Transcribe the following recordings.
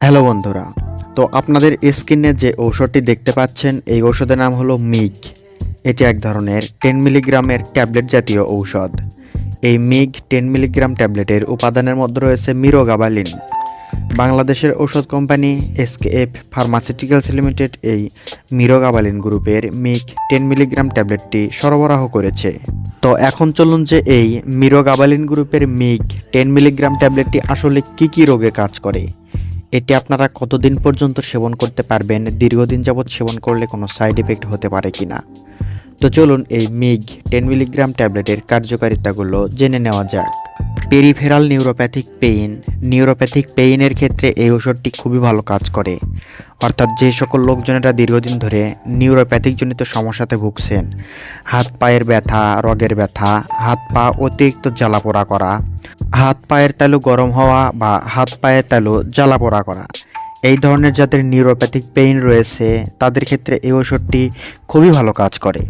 Hello বন্ধুরা, তো আপনাদের স্ক্রিনে যে ঔষধটি দেখতে পাচ্ছেন, এই ঔষধের নাম হলো মিগ। এটি এক ধরনের টেন মিলিগ্রামের ট্যাবলেট জাতীয় ঔষধ। এই মিগ টেন মিলিগ্রাম ট্যাবলেটের উপাদানের মধ্যে রয়েছে মিরোগাবালিন। বাংলাদেশের ঔষধ কোম্পানি এসকেএফ ফার্মাসিউটিক্যালস লিমিটেড এই মিরোগাবালিন গ্রুপের মিগ টেন মিলিগ্রাম ট্যাবলেটটি সরবরাহ করেছে। তো এখন চলুন যে এই মিরোগাবালিন গ্রুপের মিগ টেন মিলিগ্রাম ট্যাবলেটটি আসলে কি কি রোগে কাজ করে। এটি আপনারা কতদিন পর্যন্ত সেবন করতে পারবেন, দীর্ঘদিন যাবৎ সেবন করলে কোনো সাইড এফেক্ট হতে পারে কি না তো চলুন এই মিগ টেন মিলিগ্রাম ট্যাবলেটের কার্যকারিতাগুলো জেনে নেওয়া যাক। পেরিফেরাল নিউরোপ্যাথিক পেইন নিউরোপ্যাথিক পেইনের ক্ষেত্রে এই ওষুধটি খুবই ভালো কাজ করে। অর্থাৎ যে সকল লোকজনেরা দীর্ঘদিন ধরে নিউরোপ্যাথিক জনিত সমস্যাতে ভুগছেন, হাত পায়ের ব্যথা, রগের ব্যথা, হাত পা অতিরিক্ত জ্বালাপোড়া করা, হাত পায়ের তালু গরম হওয়া বা হাত পায়ের তালু জ্বালাপোড়া করা, এই ধরনের যাদের নিউরোপ্যাথিক পেইন রয়েছে, তাদের ক্ষেত্রে এই ওষুধটি খুবই ভালো কাজ করে।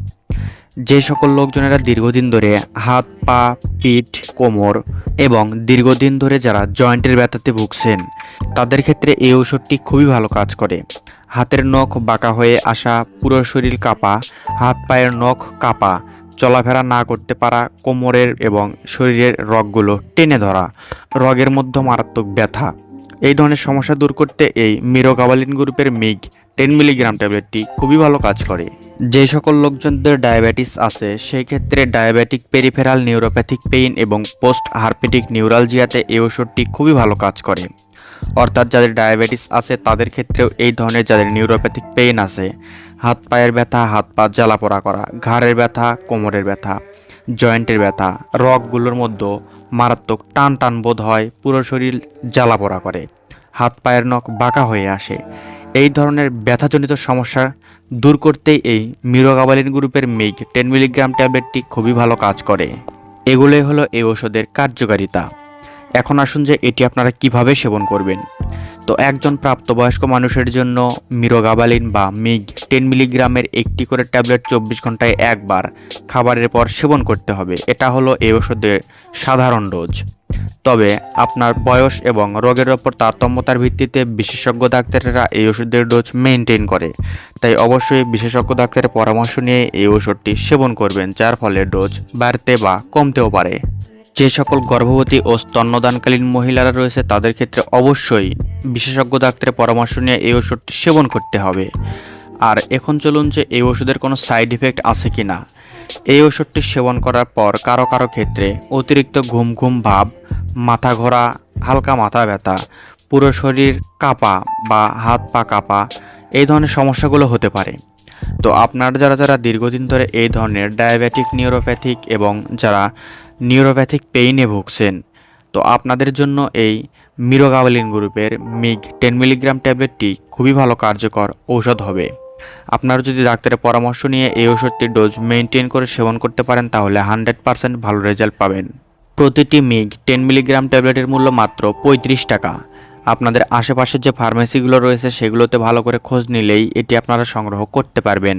যে সকল লোকজনেরা দীর্ঘদিন ধরে হাত, পা, পিঠ, কোমর এবং দীর্ঘদিন ধরে যারা জয়েন্টের ব্যথাতে ভুগছেন, তাদের ক্ষেত্রে এই ওষুধটি খুবই ভালো কাজ করে। হাতের নখ বাঁকা হয়ে আসা পুরো শরীর কাঁপা, হাত, পায়ের নখ কাঁপা, চলাফেরা না করতে পারা কোমরের এবং শরীরের রগগুলো টেনে ধরা, রগের মধ্যে মারাত্মক ব্যথা। এই ধরনের সমস্যা দূর করতে এই মিরোগাবালিন গ্রুপের মিগ টেন মিলিগ্রাম ট্যাবলেটটি খুবই ভালো কাজ করে। যে সকল লোকজনদের ডায়াবেটিস আছে, সেই ক্ষেত্রে ডায়াবেটিক পেরিফেরাল নিউরোপ্যাথিক পেইন এবং পোস্ট হারপেটিক নিউরালজিয়াতে এই ওষুধটি খুবই ভালো কাজ করে। অর্থাৎ যাদের ডায়াবেটিস আছে, তাদের ক্ষেত্রেও এই ধরনের যাদের নিউরোপ্যাথিক পেইন আছে, হাত পায়ের ব্যথা, হাত পা জ্বালাপোড়া করা, ঘাড়ের ব্যথা, কোমরের ব্যথা, জয়েন্টের ব্যথা, রগগুলোর মধ্যে মারাত্মক টান টান বোধ হয়, পুরো শরীর জ্বালাপোড়া করে, হাত পায়ের নখ বাঁকা হয়ে আসে। এই ধরনের ব্যথাজনিত সমস্যা দূর করতেই এই মিরোগাবালিন গ্রুপের মিগ টেন মিলিগ্রাম ট্যাবলেটটি খুবই ভালো কাজ করে। এগুলোই হলো এই ওষুধের কার্যকারিতা। এখন আসুন যে এটি আপনারা কীভাবে সেবন করবেন। তো একজন প্রাপ্তবয়স্ক মানুষের জন্য মিরোগাবালিন বা মিগ টেন মিলিগ্রামের একটি করে ট্যাবলেট চব্বিশ ঘন্টায় একবার খাবারের পর সেবন করতে হবে। এটা হলো এই ওষুধের সাধারণ ডোজ। তবে আপনার বয়স এবং রোগের ওপর তারতম্যতার ভিত্তিতে বিশেষজ্ঞ ডাক্তারেরা এই ওষুধের ডোজ মেনটেন করে। তাই অবশ্যই বিশেষজ্ঞ ডাক্তারের পরামর্শ নিয়ে এই ওষুধটি সেবন করবেন, যার ফলে ডোজ বাড়তে বা কমতেও পারে। যে সকল গর্ভবতী ও স্তন্যদানকালীন মহিলারা রয়েছে তাদের ক্ষেত্রে অবশ্যই বিশেষজ্ঞ ডাক্তারের পরামর্শ নিয়ে এই ওষুধটি সেবন করতে হবে। আর এখন চলুন যে এই ওষুধের কোনো সাইড ইফেক্ট আছে কি না এই ওষুধটি সেবন করার পর কারও কারও ক্ষেত্রে অতিরিক্ত ঘুম ঘুম ভাব, মাথা ঘোরা, হালকা মাথা ব্যথা, পুরো শরীর কাঁপা বা হাত পা কাঁপা, এই ধরনের সমস্যাগুলো হতে পারে। তো আপনারা যারা যারা দীর্ঘদিন ধরে এই ধরনের ডায়াবেটিক, নিউরোপ্যাথিক এবং যারা নিউরোপ্যাথিক পেইনে ভুগছেন। তো আপনাদের জন্য এই মিরোগাবালিন গ্রুপের মিগ টেন মিলিগ্রাম ট্যাবলেটটি খুবই ভালো কার্যকর ঔষধ হবে। আপনারা যদি ডাক্তারের পরামর্শ নিয়ে এই ওষুধটির ডোজ মেনটেন করে সেবন করতে পারেন, তাহলে হান্ড্রেড পারসেন্ট ভালো রেজাল্ট পাবেন। প্রতিটি মিগ টেন মিলিগ্রাম ট্যাবলেটের মূল্য মাত্র পঁয়ত্রিশ টাকা। আপনাদের আশেপাশের যে ফার্মেসিগুলো রয়েছে, সেগুলোতে ভালো করে খোঁজ নিলেই এটি আপনারা সংগ্রহ করতে পারবেন।